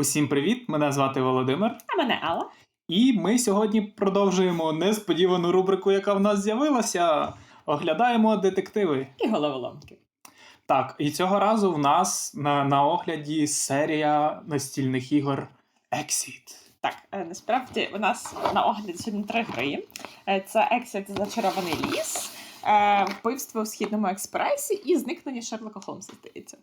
Усім привіт! Мене звати Володимир, А мене Алла. і ми сьогодні продовжуємо несподівану рубрику, яка в нас з'явилася. Оглядаємо детективи. І головоломки. Так, і цього разу в нас на, на огляді серія настільних ігор Exit. Так, е, насправді у нас на огляді сьогодні три гри. Е, Це Exit Зачарований ліс, е, вбивство в східному експресі і зникнення Шерлока Холмса, здається.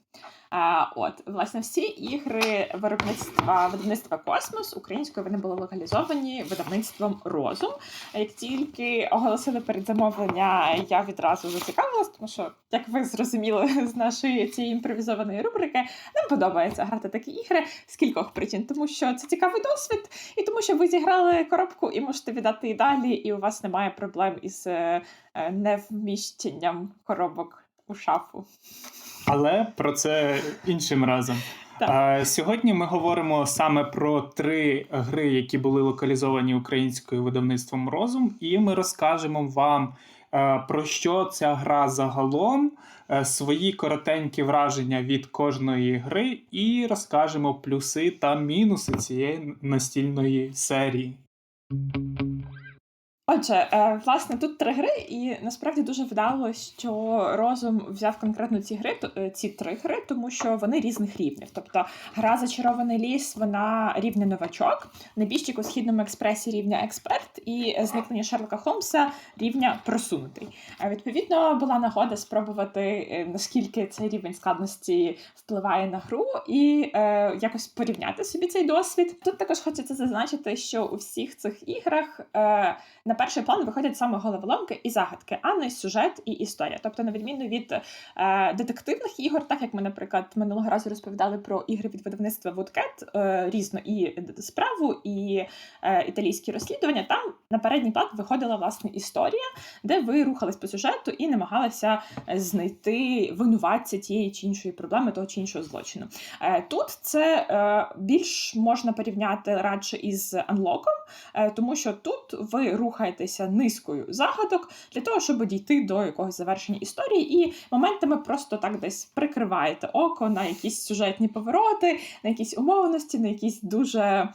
Е, От, власне, всі ігри виробництва видавництва Космос українською вони були легалізовані видавництвом Розум. Як тільки оголосили передзамовлення, я відразу зацікавилась, тому що, як ви зрозуміли з нашої цієї імпровізованої рубрики, нам подобається грати такі ігри з кількох причин, тому що це цікавий досвід, і тому що ви зіграли коробку і можете віддати і далі, і у вас немає проблем із е, невміщенням коробок у шафу. Але про це іншим разом. Так. Сьогодні ми говоримо саме про три гри, які були локалізовані українською видавництвом Розум, і ми розкажемо вам е, про що ця гра загалом, е, свої коротенькі враження від кожної гри, і розкажемо плюси та мінуси цієї настільної серії. Отже, е, власне, тут три гри, і насправді дуже вдало, що розум взяв конкретно ці гри, е, ці три гри, тому що вони різних рівнів. Тобто, гра Зачарований ліс, вона рівня новачок, небіжчик у східному експресі рівня експерт, і зникнення Шерлока Холмса рівня просунутий. А відповідно була нагода спробувати, е, наскільки цей рівень складності впливає на гру, і е, якось порівняти собі цей досвід. Тут також хочеться зазначити, що у всіх цих іграх. Е, на перший план виходять саме головоломки і загадки, а не сюжет і історія. Тобто, на відміну від е, детективних ігор, так як ми, наприклад, минулого разу розповідали про ігри від видавництва Woodcat, е, різно і справу, і е, італійські розслідування, там на передній план виходила власне історія, де ви рухались по сюжету і намагалися е, знайти винуватця тієї чи іншої проблеми, того чи іншого злочину. Е, тут це е, більш можна порівняти радше із анлоком. Е, тому що тут ви рухаєтеся низкою загадок для того, щоб дійти до якогось завершення історії, і моментами просто так десь прикриваєте око на якісь сюжетні повороти, на якісь умовності, на якісь дуже.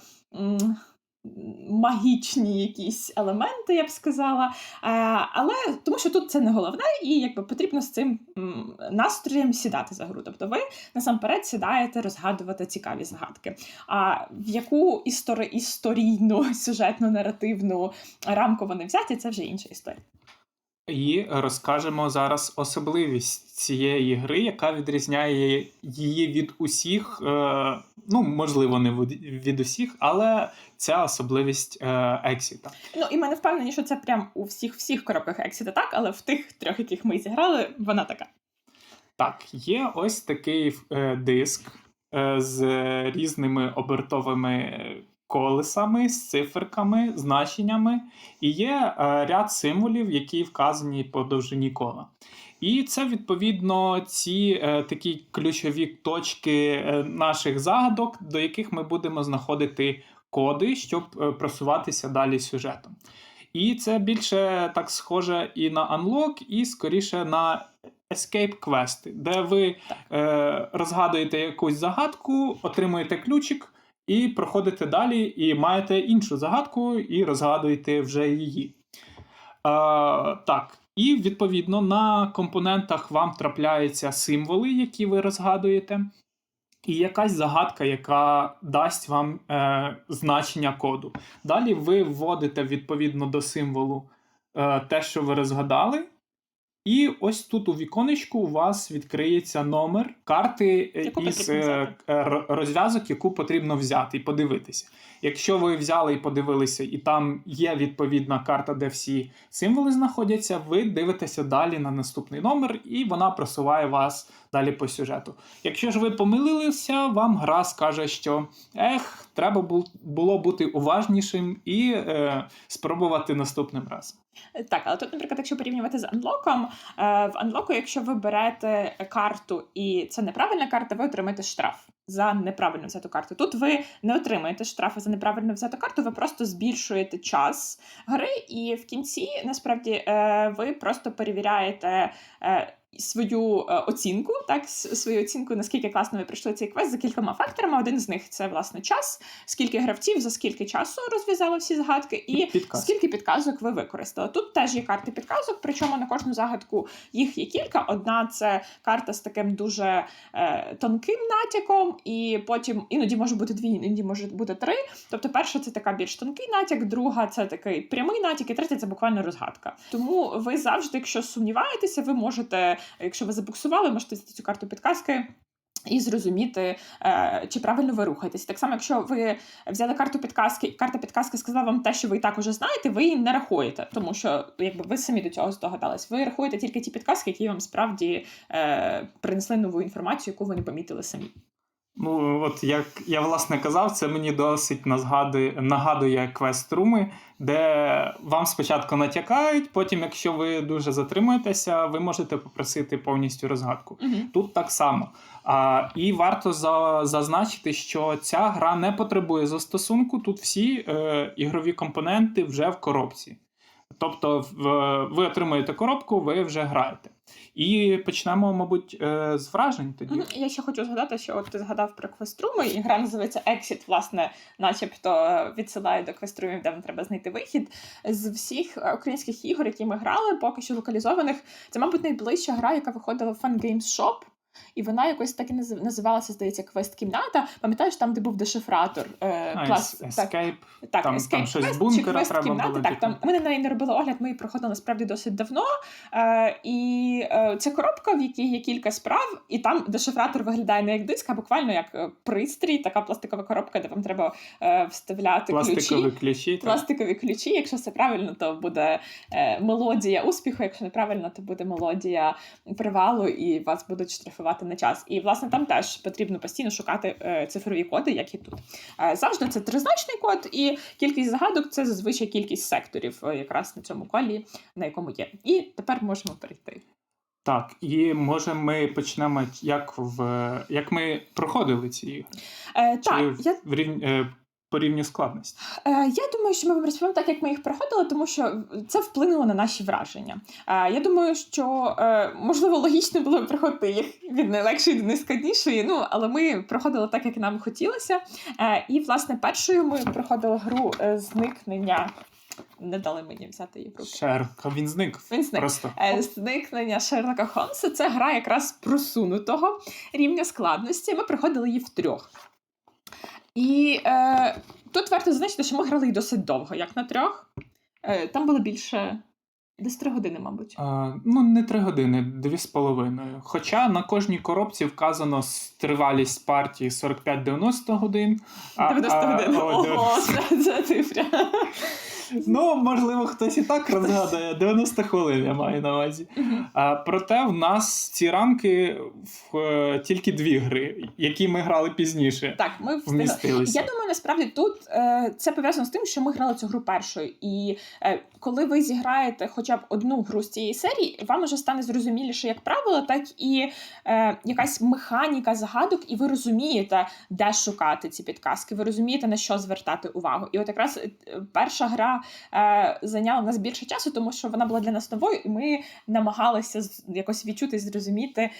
Магічні якісь елементи, я б сказала. Е, але тому що тут це не головне, і якби потрібно з цим настроєм сідати за гру. Тобто ви насамперед сідаєте розгадувати цікаві загадки. А в яку історійну, сюжетну, наративну рамку вони взяті, це вже інша історія. І розкажемо зараз особливість цієї гри, яка відрізняє її від усіх. е, Ну, можливо, не від від усіх, але це особливість Ексіта. Ну і ми не впевнені, що це прям у всіх всіх коробках Exit так, але в тих трьох, яких ми зіграли, вона така. Так, є ось такий е, диск е, з різними обертовими колесами, з циферками, значеннями, і є е, ряд символів, які вказані по довжині кола. І це відповідно ці е, такі ключові точки е, наших загадок, до яких ми будемо знаходити коди, щоб е, просуватися далі сюжетом. І це більше так схоже і на Unlock, і скоріше на escape квести, де ви е, розгадуєте якусь загадку, отримуєте ключик і проходите далі, і маєте іншу загадку, і розгадуєте вже її. Е, так. І відповідно на компонентах вам трапляються символи, які ви розгадуєте, і якась загадка, яка дасть вам е, значення коду. Далі ви вводите відповідно до символу е, те, що ви розгадали. І ось тут у віконечку у вас відкриється номер карти е, Яку із е, е, розв'язок, яку потрібно взяти і подивитися. Якщо ви взяли і подивилися, і там є відповідна карта, де всі символи знаходяться, ви дивитеся далі на наступний номер, і вона просуває вас далі по сюжету. Якщо ж ви помилилися, вам гра скаже, що ех, треба було бути уважнішим і е, спробувати наступним разом. Так, але тут, наприклад, якщо порівнювати з анлоком, е, в анлоку, якщо ви берете карту і це неправильна карта, ви отримаєте штраф за неправильно взяту карту. Тут ви не отримаєте штрафи за неправильно взяту карту, ви просто збільшуєте час гри, і в кінці насправді е, ви просто перевіряєте. Свою е, оцінку, так, свою оцінку, наскільки класно ви пройшли цей квест за кількома факторами. Один з них це власне час, скільки гравців за скільки часу розв'язали всі загадки, і Підказ. скільки підказок ви використали. Тут теж є карти підказок, причому на кожну загадку їх є кілька. Одна це карта з таким дуже е, тонким натяком, і потім іноді може бути дві, іноді може бути три. Тобто, перша це така більш тонкий натяк, друга це такий прямий натяк, і третя це буквально розгадка. Тому ви завжди, якщо сумніваєтеся, ви можете, якщо ви забуксували, можете взяти цю карту підказки. І зрозуміти, е, чи правильно ви рухаєтесь. Так само, якщо ви взяли карту підказки, і карта підказки сказала вам те, що ви і так уже знаєте, ви її не рахуєте, тому що якби ви самі до цього здогадались. Ви рахуєте тільки ті підказки, які вам справді е, принесли нову інформацію, яку ви не помітили самі. Ну, от як я власне казав, це мені досить нагадує, нагадує квест-руми, де вам спочатку натякають, потім, якщо ви дуже затримуєтеся, ви можете попросити повністю розгадку. Угу. Тут так само. А, і варто за, зазначити, що ця гра не потребує застосунку. Тут всі е, ігрові компоненти вже в коробці. Тобто, в, ви отримуєте коробку, ви вже граєте. І почнемо, мабуть, е, з вражень тоді. Я ще хочу згадати, що от ти згадав про квеструми, і гра називається Exit, власне, начебто е, відсилає до квеструмів, де вам треба знайти вихід. З всіх е, українських ігор, які ми грали, поки що локалізованих, це, мабуть, найближча гра, яка виходила в Fun Games Shop. І вона якось так і називалася, здається, квест-кімната. Пам'ятаєш, там, де був дешифратор? Е, А, клас, Escape. так, там- Escape там щось Quest бункера квест треба кімнати. було, Так, там ми на неї не робили огляд, ми її проходили насправді досить давно. Е, і е, це коробка, в якій є кілька справ, і там дешифратор виглядає не як диск, а буквально як е, пристрій, така пластикова коробка, де вам треба е, вставляти Пластикові ключі. ключі. так. Пластикові ключі. Якщо все правильно, то буде е, мелодія успіху. Якщо неправильно, то буде мелодія привалу, і вас будуть штрафувати на час. І власне там теж потрібно постійно шукати е, цифрові коди, як і тут. Е, завжди це тризначний код, і кількість загадок це зазвичай кількість секторів, е, якраз на цьому колі, на якому є. І тепер можемо перейти. Так, і може ми почнемо, як в як ми проходили ці ігри? Е, Чи так, я в рівні, е, по рівню складності? Е, Я думаю, що ми вам розповімо так, як ми їх проходили, тому що це вплинуло на наші враження. Е, Я думаю, що е, можливо логічно було б проходити їх від найлегшої до найскладнішої. Ну але ми проходили так, як нам хотілося. Е, І власне першою ми проходили гру е, зникнення. Не дали мені взяти її в руки. Шерка, він зник. Він зник. Просто. Е, Зникнення Шерлока Холмса це гра якраз просунутого рівня складності. Ми проходили її втрьох. І е, тут варто зазначити, що ми грали й досить довго, як на трьох. Е, там було більше десь три години, мабуть. А, ну, не три години, дві з половиною. Хоча на кожній коробці вказано тривалість партії 45-90 годин. а- 90 а- годин. о, Ого, це, це цифра. Ну, можливо, хтось і так розгадує. 90 хвилин я маю на увазі. А, проте в нас ці рамки в, е, тільки дві гри, які ми грали пізніше, Так, ми вмістилися. Я думаю, насправді тут е, це пов'язано з тим, що ми грали цю гру першою. І е, коли ви зіграєте хоча б одну гру з цієї серії, вам уже стане зрозуміліше як правило, так і е, якась механіка загадок, і ви розумієте, де шукати ці підказки. Ви розумієте, на що звертати увагу. І от якраз е, перша гра е, зайняла в нас більше часу, тому що вона була для нас новою, і ми намагалися якось відчути, зрозуміти,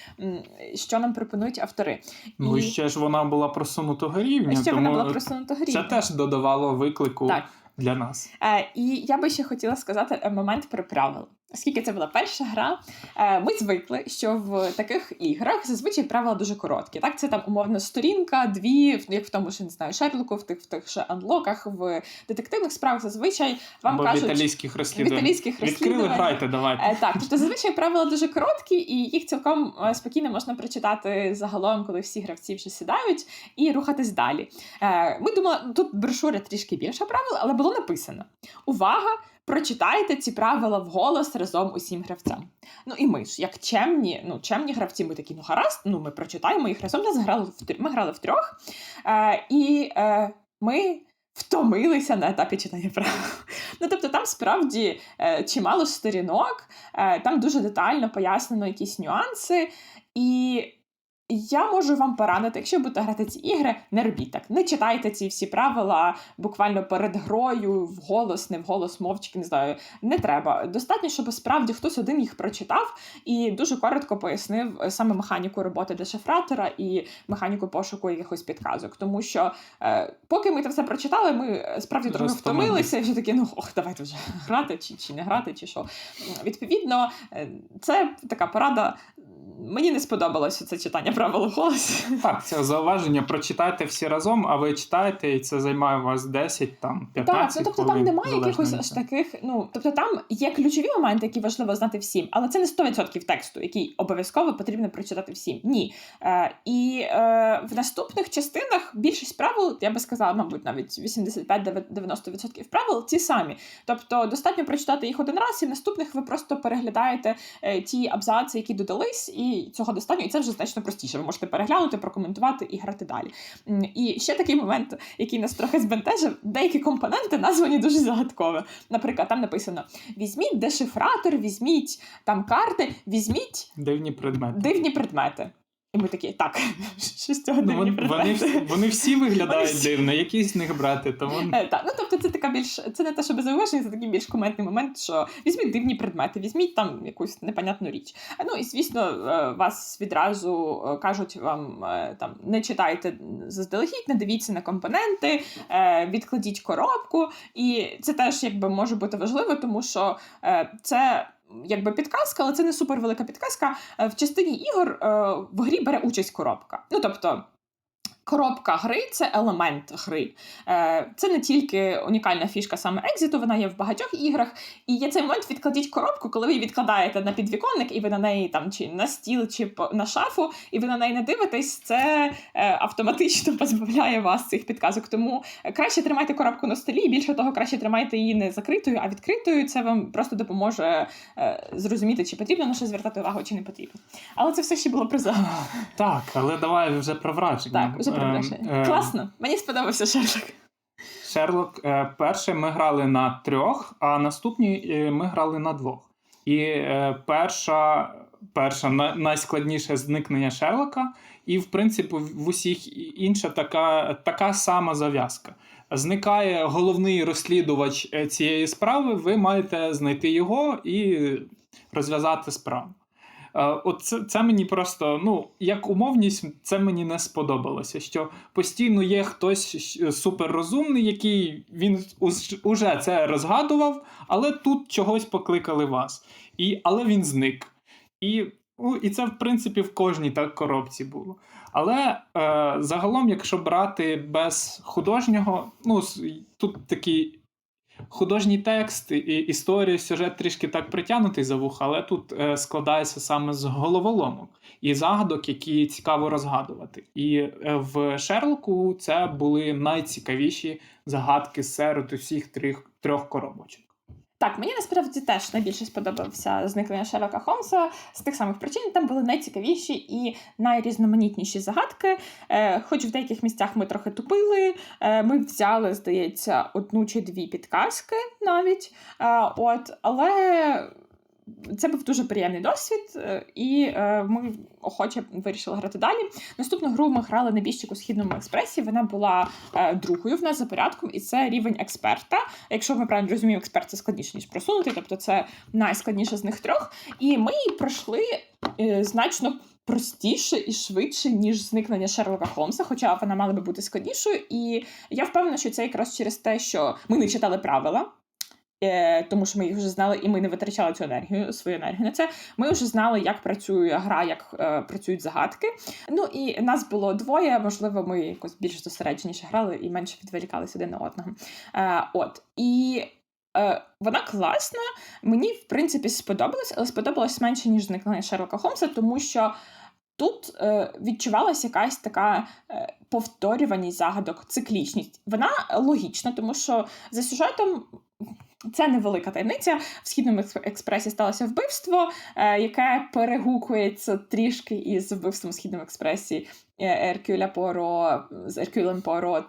що нам пропонують автори. Ну і ще ж вона була просунутого рівня, Ще тому вона була просунутого це теж додавало виклику Так. для нас. Е, і я би ще хотіла сказати е, момент про правила. Оскільки це була перша гра, е, ми звикли, що в таких іграх зазвичай правила дуже короткі. Так, це там умовно сторінка, дві, як в тому, що не знаю, Шерлоку, в тих в тих же анлоках, в детективних справах зазвичай вам Або кажуть італійських в розслідувань. італійських Відкрили, грайте, давайте. Е, Так, тобто зазвичай правила дуже короткі, і їх цілком е, спокійно можна прочитати загалом, коли всі гравці вже сідають, і рухатись далі. Ми думали, тут брошура трішки більше правил, але було написано: увага! Прочитайте ці правила вголос разом усім гравцям. Ну і ми ж, як чемні, ну чемні гравці, ми такі, ну гаразд, ну ми прочитаємо їх разом. Нас грали в трьох- ми грали втрьох, е, і е, ми втомилися на етапі читання правил. Ну тобто, там справді е, чимало сторінок, е, там дуже детально пояснено якісь нюанси. І я можу вам порадити, якщо будете грати ці ігри, не робіть так. Не читайте ці всі правила буквально перед грою, вголос, не вголос, мовчки, не знаю. Не треба. Достатньо, щоб справді хтось один їх прочитав і дуже коротко пояснив саме механіку роботи дешифратора і механіку пошуку якихось підказок. Тому що е, поки ми це все прочитали, ми е, справді трохи втомилися і вже такі, ну ох, давайте вже грати чи, чи не грати, чи що. Відповідно, е, це така порада. Мені не сподобалося це читання правил голос. Так, це зауваження. Прочитайте всі разом, а ви читаєте, і це займає у вас 10, там, 15 Так, ну тобто там немає якихось аж таких. Ну тобто там є ключові моменти, які важливо знати всім, але це не 100% тексту, який обов'язково потрібно прочитати всім. Ні. Е, і е, в наступних частинах більшість правил, я би сказала, мабуть, навіть 85-90% правил ті самі. Тобто достатньо прочитати їх один раз, і в наступних ви просто переглядаєте е, ті абзаци, які додались, і цього достатньо, і це вже значно простіше. Ви можете переглянути, прокоментувати і грати далі. І ще такий момент, який нас трохи збентежив, деякі компоненти названі дуже загадково. Наприклад, там написано: візьміть дешифратор, візьміть там карти, візьміть Дивні предмети. дивні предмети. І ми такі, так, що з цього Ну, дивні вони, вони всі виглядають Вони всі- дивно, які з них брати, тому Е, Так, ну тобто це така більш це не те, щоб зауваження, це такий більш коментний момент, що візьміть дивні предмети, візьміть там якусь непонятну річ. Ну і звісно, е, вас відразу е, кажуть вам е, там не читайте заздалегідь, не дивіться на компоненти, відкладіть коробку. І це теж якби може бути важливо, тому що це. Якби підказка, але це не супервелика підказка. Е, В частині ігор е, в грі бере участь коробка. Ну тобто, коробка гри це елемент гри. Е, Це не тільки унікальна фішка саме екзиту, вона є в багатьох іграх. І є цей момент відкладіть коробку, коли ви її відкладаєте на підвіконник, і ви на неї там чи на стіл, чи на шафу, і ви на неї не дивитесь, це е, автоматично позбавляє вас цих підказок. Тому е, краще тримайте коробку на столі, і більше того, краще тримайте її не закритою, а відкритою. Це вам просто допоможе зрозуміти, чи потрібно на що звертати увагу, чи не потрібно. Але це все ще було про загал. так, але давай вже про враження. Так, про Ем, ем, Класно, мені сподобався Шерлок. Шерлок, е, перше ми грали на трьох, а наступні е, ми грали на двох. І е, перша, перша на- найскладніше зникнення Шерлока, і, в принципі, в усіх інша така, така сама зав'язка. Зникає головний розслідувач цієї справи, ви маєте знайти його і розв'язати справу. Е, От це, це мені просто, ну, як умовність, це мені не сподобалося. Що постійно є хтось суперрозумний, який він уже це розгадував, але тут чогось покликали вас. І, але він зник. І, ну, і це, в принципі, в кожній так коробці було. Але е, загалом, якщо брати без художнього, ну, тут такий художній текст і історія, сюжет трішки так притягнутий за вуха, але тут е, складається саме з головоломок і загадок, які цікаво розгадувати. І е, в Шерлоку це були найцікавіші загадки серед усіх трьох, трьох коробочок. Так, мені насправді теж найбільше сподобався зникнення Шерлока Холмса з тих самих причин. Там були найцікавіші і найрізноманітніші загадки. Е, хоч в деяких місцях ми трохи тупили. Е, ми взяли, здається, одну чи дві підказки навіть. Е, от, але. Це був дуже приємний досвід, е, і е, ми охоче вирішили грати далі. Наступну гру ми грали на у східному експресі. Вона була е, другою в нас за порядком, і це рівень експерта. Якщо ми правильно розуміємо, експерт це складніше, ніж просунутий, тобто це найскладніше з них трьох. І ми її пройшли значно простіше і швидше, ніж зникнення Шерлока Холмса, хоча вона мала би бути складнішою. І я впевнена, що це якраз через те, що ми не читали правила. Е, Тому що ми їх вже знали, і ми не витрачали цю енергію, свою енергію на це. Ми вже знали, як працює гра, як е, працюють загадки. Ну і нас було двоє. Можливо, ми якось більш зосередженіше грали і менше відволікалися один на одного. Е, от і е, вона класна. Мені, в принципі, сподобалось, але сподобалось менше, ніж зникнення Шерлока Холмса, тому що. Тут е, відчувалася якась така е, повторюваність загадок, циклічність. Вона логічна, тому що за сюжетом Це невелика таємниця. В східному експресі сталося вбивство, е, яке перегукується трішки із вбивством в східному експресі е, Еркюля Поро з Еркюлем Поро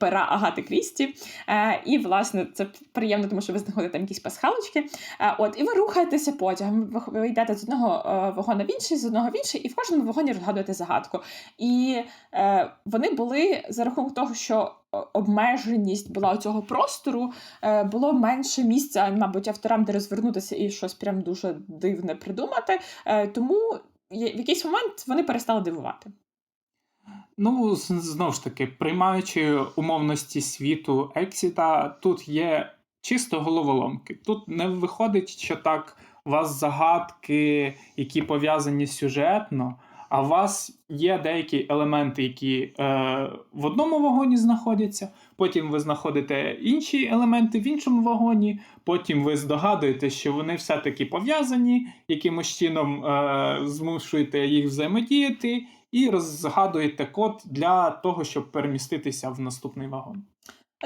пера Агати Крісті. Е, і, власне, це приємно, тому що ви знаходите там якісь пасхалочки. От, і ви рухаєтеся потягом. Ви, йдете з одного вагона в інший, з одного в інший, і в кожному вагоні розгадуєте загадку. І вони були за рахунок того, що обмеженість була цього простору, е, було менше місця, мабуть, авторам, де розвернутися і щось прям дуже дивне придумати. Е, тому в якийсь момент вони перестали дивувати. Ну, знову ж таки, приймаючи умовності світу Ексіта, тут є чисто головоломки. Тут не виходить, що так у вас загадки, які пов'язані сюжетно, а у вас є деякі елементи, які е, в одному вагоні знаходяться, потім ви знаходите інші елементи в іншому вагоні, потім ви здогадуєте, що вони все-таки пов'язані, якимось чином е, змушуєте їх взаємодіяти і розгадуєте код для того, щоб переміститися в наступний вагон.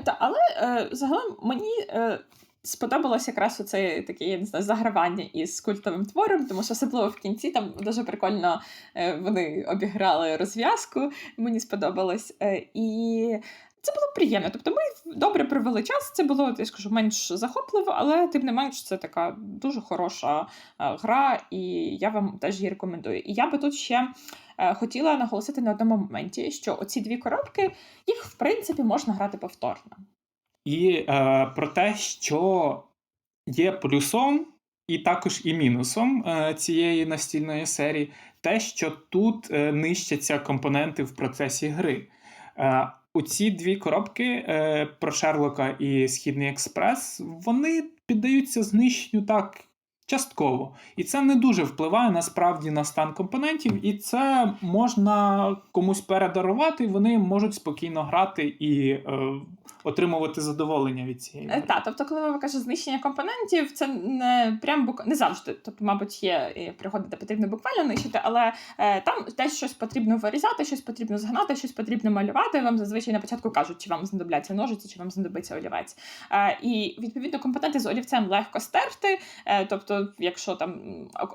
Та, але е, загалом мені е, сподобалось якраз оце таке я не знаю, загравання із культовим твором, тому що особливо в кінці там дуже прикольно е, вони обіграли розв'язку. Мені сподобалось. Е, і це було приємно. Тобто ми добре провели час. Це було, я скажу, менш захопливо, але тим не менш, це така дуже хороша е, гра, і я вам теж її рекомендую. І я би тут ще хотіла наголосити на одному моменті, що оці дві коробки їх в принципі можна грати повторно. І е, про те, що є плюсом і також і мінусом е, цієї настільної серії, те, що тут е, нищаться компоненти в процесі гри. Е, у ці дві коробки е, про Шерлока і Східний Експрес вони піддаються знищенню так частково. І це не дуже впливає насправді на стан компонентів, і це можна комусь передарувати, вони можуть спокійно грати і е, отримувати задоволення від цієї. Е, гри. Та, тобто, коли ви кажете знищення компонентів, це не прям бук... не завжди. Тобто, мабуть, є пригоди, де потрібно буквально нищити, але е, там десь щось потрібно вирізати, щось потрібно згнати, щось потрібно малювати. Вам зазвичай на початку кажуть, чи вам знадобляться ножиці, чи вам знадобиться олівець. Е, і відповідно компоненти з олівцем легко стерти, е, тобто, якщо там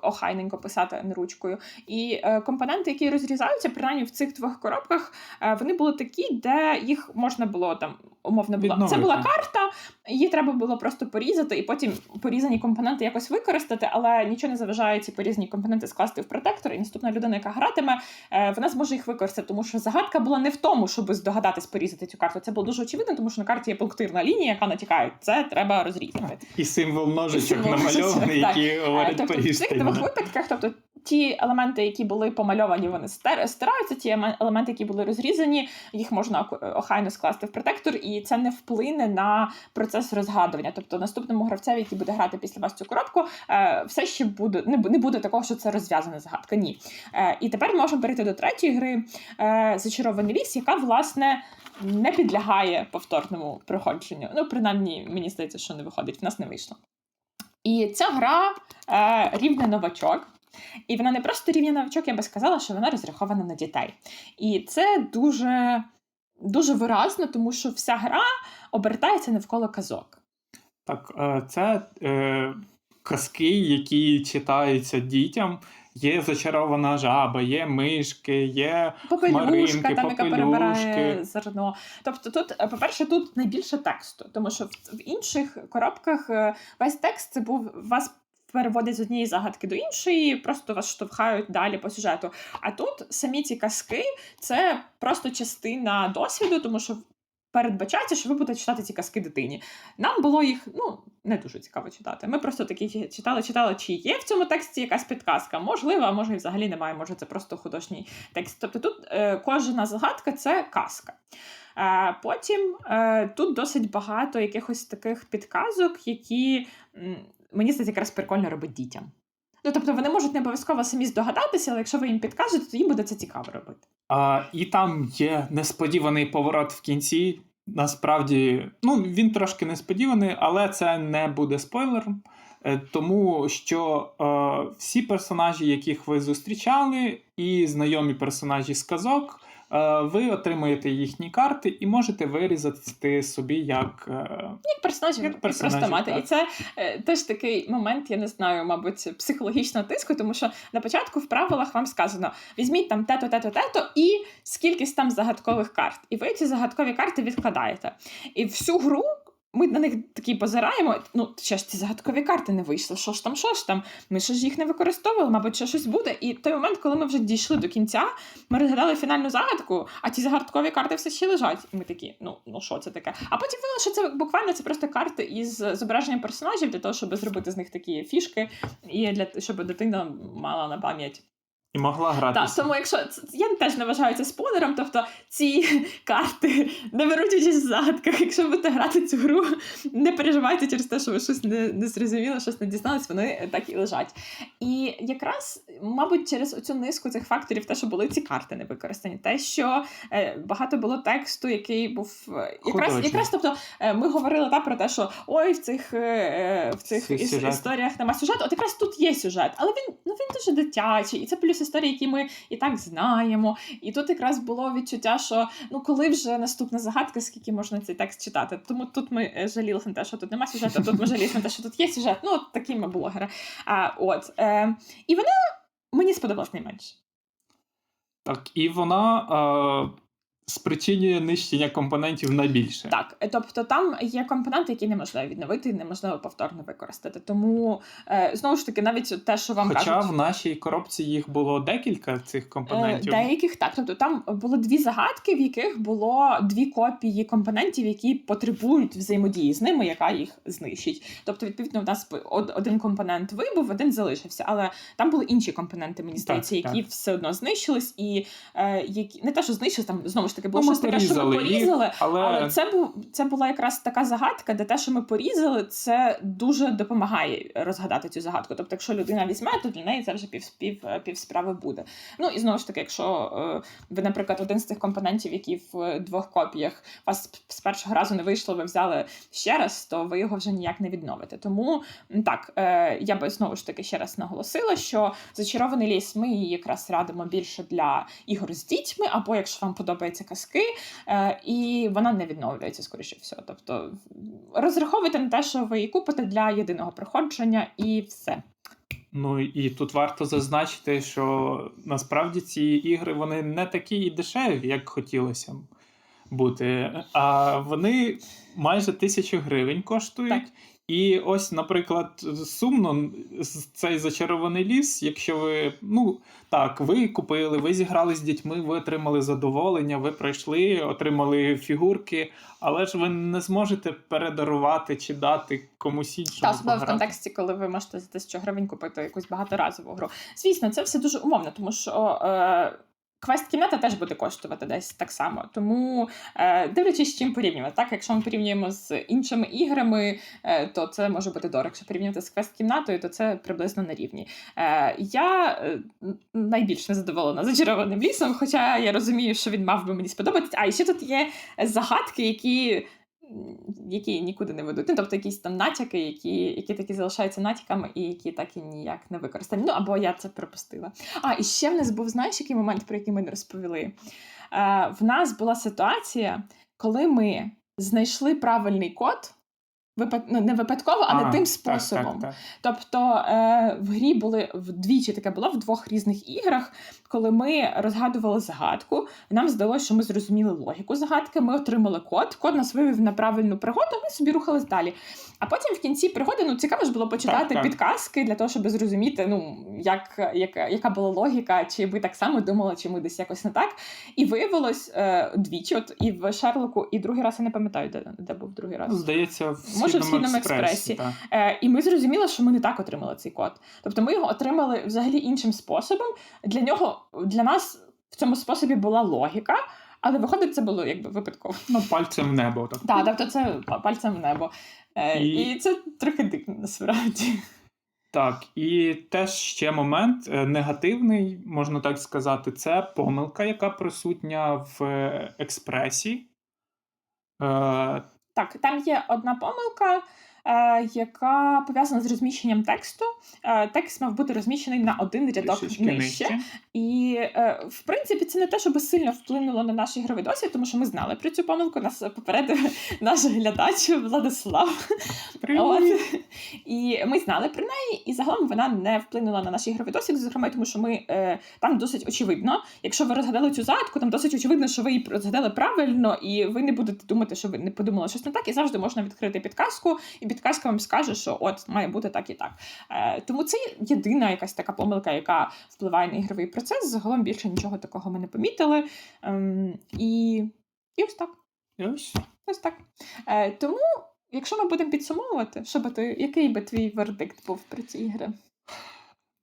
охайненько писати не ручкою. І е, компоненти, які розрізаються, принаймні в цих двох коробках, е, вони були такі, де їх можна було там умовно була. Це була карта, її треба було просто порізати, і потім порізані компоненти якось використати, але нічого не заважає ці порізані компоненти скласти в протектор, і наступна людина, яка гратиме, е, вона зможе їх використати, тому що загадка була не в тому, щоб здогадатись порізати цю карту. Це було дуже очевидно, тому що на карті є пунктирна лінія, яка натякає. Це треба розрізати. І символ ножичок намальований, який Е, говорить Тобто в цих двох випадках, тобто ті елементи, які були помальовані, вони стираються. Ті елементи, які були розрізані, їх можна охайно скласти в протектор, і це не вплине на процес розгадування. Тобто, наступному гравцеві, який буде грати після вас цю коробку, е, все ще буде не, бу- не буде такого, що це розв'язана загадка. Ні. Е, і тепер можемо перейти до третьої гри е, Зачарований ліс, яка власне. Не підлягає повторному проходженню. Ну, принаймні, мені здається, що не виходить, в нас не вийшло. І ця гра е, рівне новачок. І вона не просто рівня новачок, я би сказала, що вона розрахована на дітей. І це дуже, дуже виразно, тому що вся гра обертається навколо казок. Так, е, це е, казки, які читаються дітям. Є зачарована жаба, є мишки, є Попелюшка, там, яка перебирає зерно. Тобто, тут, е, по-перше, тут найбільше тексту, тому що в, в інших коробках е, весь текст це був вас. Переводять з однієї загадки до іншої, просто вас штовхають далі по сюжету. А тут самі ці казки це просто частина досвіду, тому що передбачається, що ви будете читати ці казки дитині. Нам було їх ну не дуже цікаво читати. Ми просто такі читали, читали, чи є в цьому тексті якась підказка. Можливо, а може і взагалі немає. Може, це просто художній текст. Тобто тут е, кожна загадка це казка. Е, потім е, тут досить багато якихось таких підказок, які мені здається, якраз прикольно робить дітям. Ну, тобто вони можуть не обов'язково самі здогадатися, але якщо ви їм підкажете, то їм буде це цікаво робити. А, і там є несподіваний поворот в кінці. Насправді, ну він трошки несподіваний, але це не буде спойлером. Е, Тому що е, всі персонажі, яких ви зустрічали, і знайомі персонажі з казок, ви отримуєте їхні карти і можете вирізати собі як. е, Як персонажів, Як персонажів, просто мати. так. І це е, теж такий момент, я не знаю, мабуть, психологічного тиску, тому що на початку в правилах вам сказано: візьміть там тето, тето, тето і скількись там загадкових карт. І ви ці загадкові карти відкладаєте. І всю гру. Ми на них такі позираємо. Ну, ще ж ці загадкові карти не вийшли. Що ж там, що ж там? Ми ще ж їх не використовували, мабуть, ще щось буде. І той момент, коли ми вже дійшли до кінця, ми розгадали фінальну загадку, а ті загадкові карти все ще лежать. І ми такі, ну, ну що це таке? А потім виявилося, що це буквально це просто карти із зображенням персонажів для того, щоб зробити з них такі фішки, і для щоб дитина мала на пам'ять. І могла Так, тому якщо я теж не вважаю це спойлером, тобто ці карти не беруть участь в загадках. Якщо будете грати цю гру, не переживайте через те, що ви щось не, не зрозуміли, щось не дізнались, вони так і лежать. І якраз, мабуть, через оцю низку цих факторів, те, що були ці карти не використані, те, що е, багато було тексту, який був е, якраз, якраз тобто, е, ми говорили та про те, що ой, в цих, в Цих іс- історіях нема сюжету. От якраз тут є сюжет, але він ну він дуже дитячий, і це плюс історії, які ми і так знаємо. І тут якраз було відчуття, що ну коли вже наступна загадка, скільки можна цей текст читати. Тому тут ми жаліли жалілися на те, що тут нема сюжету, а тут ми жалілися на те, що тут є сюжет. Ну, от такі ми блогери. А, от, е, і вона мені сподобалась найменше. Так, і вона е, спричинює нищення компонентів найбільше. Так, е, тобто там є компоненти, які неможливо відновити неможливо повторно використати. Тому е, знову ж таки, навіть те, що вам Хоча кажуть. в нашій коробці їх було декілька цих Е, компонентів. Деяких так. Тобто там було дві загадки, в яких було дві копії компонентів, які потребують взаємодії з ними, яка їх знищить. Тобто, відповідно, у нас один компонент вибув, один залишився. Але там були інші компоненти, мені здається, які так. все одно знищились, і е, які не те, що знищились, там знову ж таки було Ну, ми щось таке, що ми порізали їх, але, Але це був це була якраз така загадка, де те, що ми порізали, це дуже допомагає розгадати цю загадку. Тобто, якщо людина візьме, то для неї це вже пів, пів, пів справи буде. Ну і знову ж таки, якщо е, ви, наприклад, один з тих компонентів, які в двох копіях вас з першого разу не вийшло, ви взяли ще раз, то ви його вже ніяк не відновите. Тому так, е, я би знову ж таки ще раз наголосила, що зачарований ліс ми її якраз радимо більше для ігор з дітьми, або якщо вам подобаються казки, е, і вона не відновлюється, скоріше всього. Тобто розраховуйте на те, що ви її купите для єдиного проходження, і все. Ну і тут варто зазначити, що насправді ці ігри вони не такі і дешеві, як хотілося б бути. А вони майже тисячу гривень коштують. Так. І ось, наприклад, сумно цей зачарований ліс, якщо ви, ну так, ви купили, ви зіграли з дітьми, ви отримали задоволення, ви пройшли, отримали фігурки, але ж ви не зможете передарувати чи дати комусь іншому. Та особливо в контексті, коли ви можете за тисячу гривень купити якусь багаторазову гру. Звісно, це все дуже умовно, тому що. Е... Квест-кімната теж буде коштувати десь так само. Тому е, дивлячись, з чим порівнювати. Так, якщо ми порівнюємо з іншими іграми, е, то це може бути дорого. Якщо порівнювати з квест-кімнатою, то це приблизно на рівні. Е, я е, найбільш незадоволена зачарованим лісом, хоча я розумію, що він мав би мені сподобатися. А і ще тут є загадки, які які нікуди не ведуть. Ну, тобто якісь там натяки, які, які такі залишаються натяками, і які так і ніяк не використані. Ну або я це пропустила. А, і ще в нас був, знаєш, який момент, про який ми не розповіли. Е, в нас була ситуація, коли ми знайшли правильний код. Випад... Ну, не випадково, але А, тим способом. Так, так, Тобто е, в грі були вдвічі таке було в двох різних іграх, коли ми розгадували загадку. Нам здалося, що ми зрозуміли логіку загадки. Ми отримали код. Код нас вивів на правильну пригоду. Ми собі рухались далі. А потім в кінці пригоди ну цікаво ж було почитати Так, так. підказки для того, щоб зрозуміти, ну як, яка, яка була логіка, чи ви так само думали, чи ми десь якось не так. І виявилось е, двічі. От і в Шерлоку, і другий раз я не пам'ятаю, де, де був другий раз. Ну, Здається, в Може, в Східному «Східному експресі. експресі». Е, і ми зрозуміли, що ми не так отримали цей код. Тобто ми його отримали взагалі іншим способом. Для нього, для нас в цьому способі була логіка, але виходить, це було якби випадково. Ну, пальцем в небо. Так. Так, тобто це пальцем в небо. Е, І- і... це трохи дивно насправді. Так, і теж ще момент е, негативний, можна так сказати, це помилка, яка присутня в е, експресі. Е, Так, там є одна помилка. Е, яка пов'язана з розміщенням тексту. Е, Текст мав бути розміщений на один рядок Трішечки нижче. нижче. І е, в принципі це не те, щоб сильно вплинуло на наш ігровий досвід, тому що ми знали про цю помилку. Нас попередив наш глядач Владислав. От. І ми знали про неї, і загалом вона не вплинула на наш ігровий досвід, зокрема, тому що ми там досить очевидно. Якщо ви розгадали цю загадку, там досить очевидно, що ви її розгадали правильно, і ви не будете думати, що ви не подумали щось не так, і завжди можна відкрити підказку, і підказка вам скаже, що от має бути так і так. Е, тому це єдина якась така помилка, яка впливає на ігровий процес. Загалом більше нічого такого ми не помітили. Ем, і, і ось так. Ось. Ось так. Е, тому, якщо ми будемо підсумовувати, що би ти, який би твій вердикт був про ці ігри?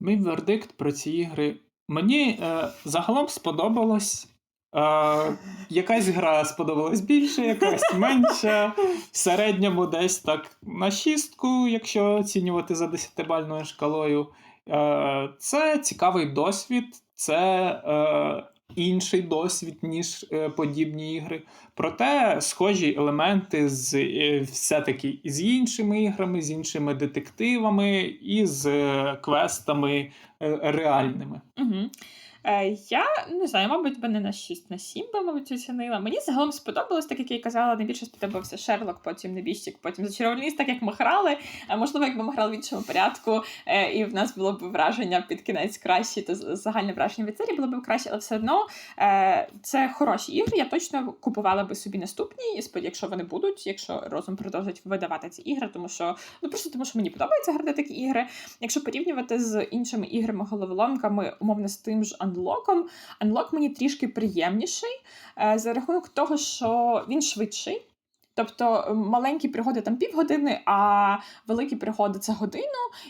Мій вердикт про ці ігри. Мені е, загалом сподобалось. Е, якась гра сподобалась більше, якась менше. В середньому десь так на шістку, якщо оцінювати за 10-бальною шкалою. Е, це цікавий досвід, це е, інший досвід, ніж е, подібні ігри. Проте схожі елементи з е, все-таки з іншими іграми, з іншими детективами і з е, квестами е, реальними. Угу. Е, я не знаю, мабуть, би не на 6 на 7 би, мабуть, оцінила. Мені загалом сподобалось, так як я і казала, найбільше сподобався Шерлок, потім Небіжчик, потім зачарований так як ми грали. Е, можливо, якби ми грали в іншому порядку, е, і в нас було б враження під кінець кращі, то загальне враження від серії було б краще, але все одно це хороші ігри. Я точно купувала би собі наступні, якщо вони будуть, якщо розум продовжить видавати ці ігри, тому що ну просто тому, що мені подобається грати такі ігри. Якщо порівнювати з іншими іграми головоломками, умовно з тим ж Unlock, Анлок мені трішки приємніший е, за рахунок того, що він швидший. Тобто е, маленькі пригоди там півгодини, а великі пригоди це годину,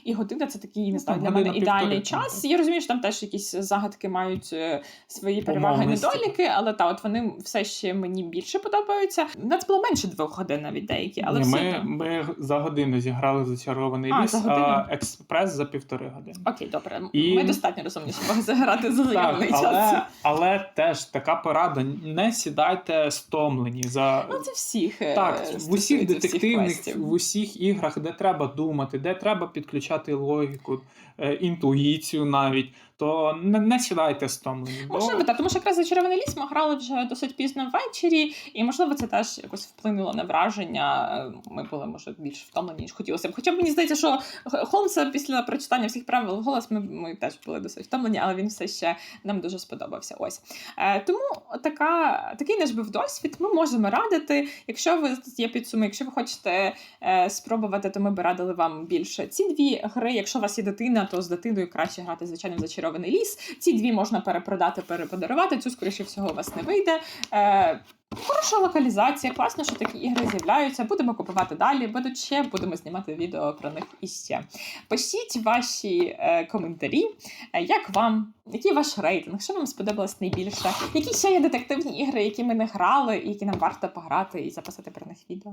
і година це такий, не Ну, знаю, для мене ідеальний час. Я розумію, що там теж якісь загадки мають е, свої переваги недоліки, але та, от вони все ще мені більше подобаються. У нас було менше двох годин навіть деякі, але Ні, все ми, ми за годину зіграли зачарований А, ліс, за а експрес за півтори години. Окей, добре. І- Ми достатньо розумні, щоб заграти за заявлений час. але, але теж така порада: не сідайте стомлені за Ну, це всіх. Е, Так, в усіх детективних, в усіх іграх, де треба думати, де треба підключати логіку, е, інтуїцію навіть, то не, не сідайте стомлені. бо- Можливо, так, тому що якраз зачарований ліс ми грали вже досить пізно ввечері, і можливо це теж якось вплинуло на враження. Ми були може більш втомлені, ніж хотілося б. Хоча мені здається, що Холмса після прочитання всіх правил голос ми, ми теж були досить втомлені, але він все ще нам дуже сподобався. Ось е, тому така, такий наш був досвід. Ми можемо радити. Якщо ви є підсуми, якщо ви хочете е, спробувати, то ми би радили вам більше ці дві гри. Якщо у вас є дитина, то з дитиною краще грати звичайно в зачарований ліс. Ці дві можна перепродати, переподарувати. Цю, скоріше всього, у вас не вийде. Е, Хороша локалізація, класно, що такі ігри з'являються. Будемо купувати далі, будуть ще, будемо знімати відео про них іще. Пишіть ваші е, коментарі, е, як вам, який ваш рейтинг, що вам сподобалось найбільше, які ще є детективні ігри, які ми не грали, і які нам варто пограти і записати про них відео.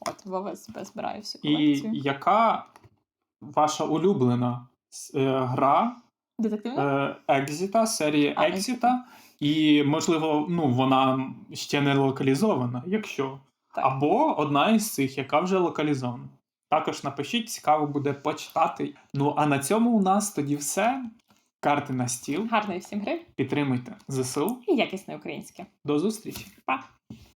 От, Вова себе збирає всю І колекцію. яка ваша улюблена е, гра Детективна? е, Екзіта, серії А, Екзіта, і, можливо, ну, вона ще не локалізована, якщо. Так. Або одна із цих, яка вже локалізована. Також напишіть, цікаво буде почитати. Ну а на цьому у нас тоді все. Карти на стіл. Гарної всім гри Підтримуйте ЗСУ. і якісне українське. До зустрічі! Па!